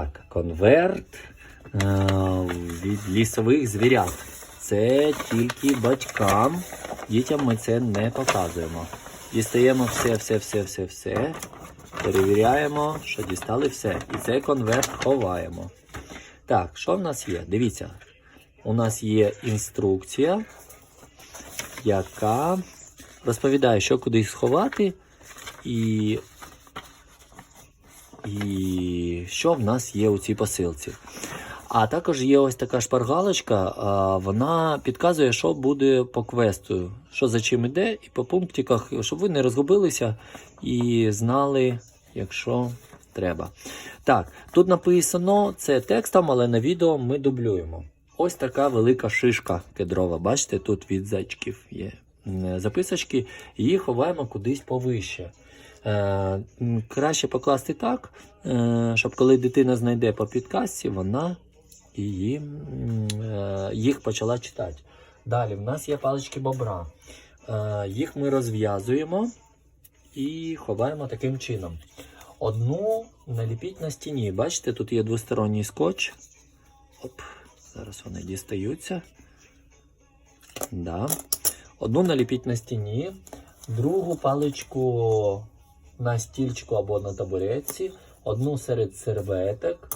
Так, конверт е, від лісових звірят. Це тільки батькам. Дітям ми це не показуємо. Дістаємо все, все, все, все, все. Перевіряємо, що дістали все. І цей конверт ховаємо. Так, що в нас є? Дивіться, у нас є інструкція, яка розповідає, що куди сховати, і, і що в нас є у цій посилці. А також є ось така шпаргалочка, вона підказує, що буде по квесту, що за чим іде, і по пунктиках, щоб ви не розгубилися і знали, якщо треба. Так, тут написано це текстом, але на відео ми дублюємо. Ось така велика шишка кедрова. Бачите, тут від зайчиків є записочки, її ховаємо кудись повище. Е, краще покласти так, щоб коли дитина знайде по підказці, вона її, е, їх почала читати. Далі в нас є палички бобра. Е, їх ми розв'язуємо і ховаємо таким чином. Одну наліпіть на стіні. Бачите, тут є двосторонній скотч. Оп, зараз вони дістаються. Да. Одну наліпіть на стіні, другу паличку на стільчику або на табуретці, одну серед серветок,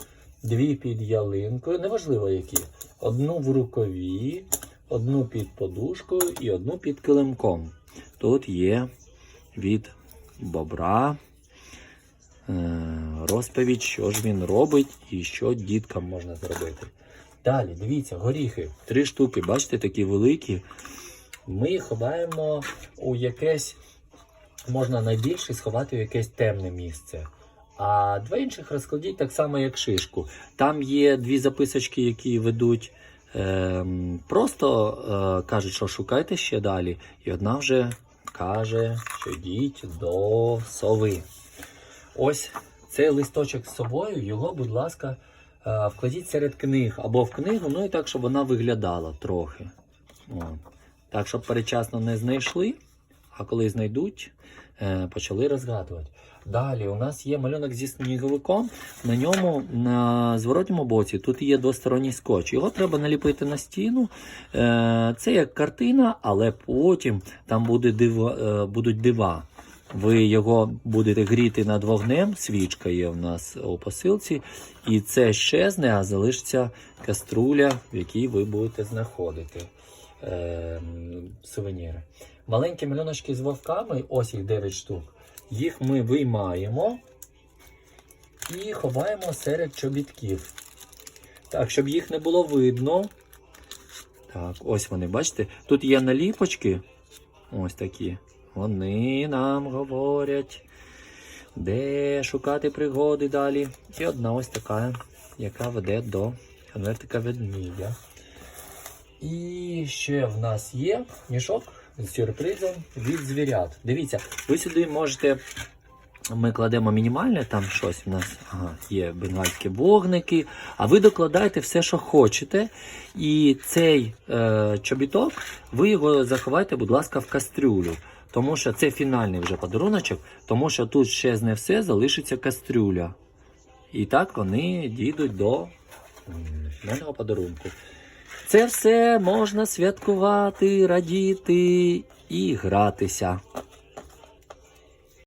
дві під ялинкою, неважливо які. Одну в рукаві, одну під подушкою і одну під килимком. Тут є від бобра е, розповідь, що ж він робить і що діткам можна зробити. Далі, дивіться, горіхи. Три штуки, бачите, такі великі. Ми ховаємо у якесь, можна найбільше сховати в якесь темне місце. А два інших розкладіть так само, як шишку. Там є дві записочки, які ведуть. ем, просто е, кажуть, що шукайте ще далі. І одна вже каже, що йдіть до сови. Ось цей листочок з собою, його, будь ласка, е, вкладіть серед книг або в книгу, ну і так, щоб вона виглядала трохи. О. Так, щоб передчасно не знайшли, а коли знайдуть, почали розгадувати. Далі у нас є малюнок зі сніговиком. На ньому на зворотньому боці тут є двосторонній скотч. Його треба наліпити на стіну. Е, Це як картина, але потім там буде дива, е, будуть дива. Ви його будете гріти над вогнем. Свічка є в нас у посилці, і це щезне, а залишиться каструля, в якій ви будете знаходити е, сувеніри. Маленькі малюночки з вовками, ось їх 9 штук. Їх ми виймаємо і ховаємо серед чобітків. Так, щоб їх не було видно. Так, ось вони, бачите? Тут є наліпочки. Ось такі. Вони нам говорять, де шукати пригоди далі. І одна ось така, яка веде до конвертика ведмідя. І ще в нас є мішок з сюрпризом від звірят. Дивіться, ви сюди можете. Ми кладемо мінімальне, там щось у нас ага, є бенгальські вогники, а ви докладаєте все, що хочете. І цей е, чобіток, ви його заховайте, будь ласка, в кастрюлю. Тому що це фінальний вже подаруночок, тому що тут ще не все, залишиться кастрюля. І так вони дійдуть до фінального подарунку. Це все можна святкувати, радіти і гратися.